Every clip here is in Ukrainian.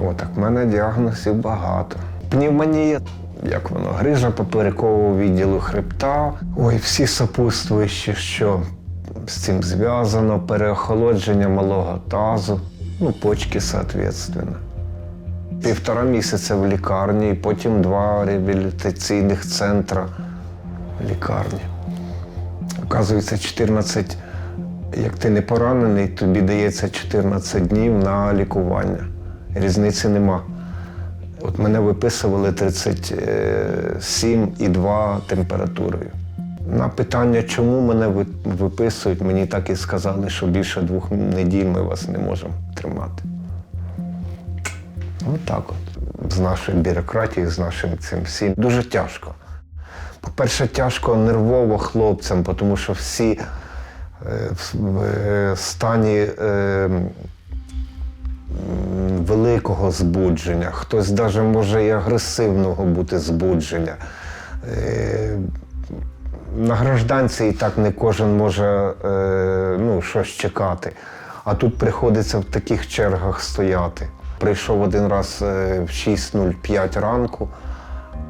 О, так в мене діагнозів багато. Пневмонія, як воно, грижа поперекового відділу хребта. Ой, всі сопутствуючі, що з цим зв'язано, переохолодження малого тазу, ну, почки, соответственно. Півтора місяця в лікарні, і потім два реабілітаційних центра в лікарні. Оказується, 14, як ти не поранений, тобі дається 14 днів на лікування. Різниці нема. От мене виписували 37,2 температурою. На питання, чому мене виписують, мені так і сказали, що більше двох неділь ми вас не можемо тримати. Ось так от. З нашою бюрократією, з нашим цим всім. Дуже тяжко. По-перше, тяжко нервово хлопцям, тому що всі е, в- в е, стані е, великого збудження, хтось навіть може і агресивного бути збудження. Е, на гражданці і так не кожен може е, ну, щось чекати. А тут приходиться в таких чергах стояти. Прийшов один раз е, в 6.05 ранку,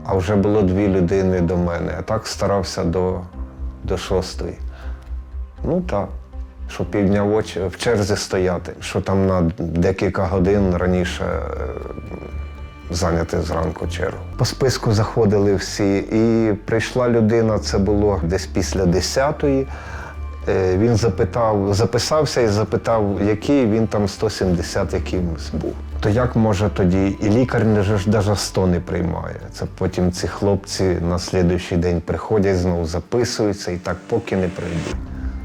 а вже було дві людини до мене. А так старався до, до шостої. Ну так, що півдня в, черзі стояти, що там на декілька годин раніше е, зайняти зранку чергу. По списку заходили всі, і прийшла людина, це було десь після 10-ї. Е, Він запитав, записався і запитав, який він там 170 якимось був. То як може тоді? І лікар навіть 100 не приймає. Це потім ці хлопці на слідуючий день приходять, знову записуються і так поки не прийдуть.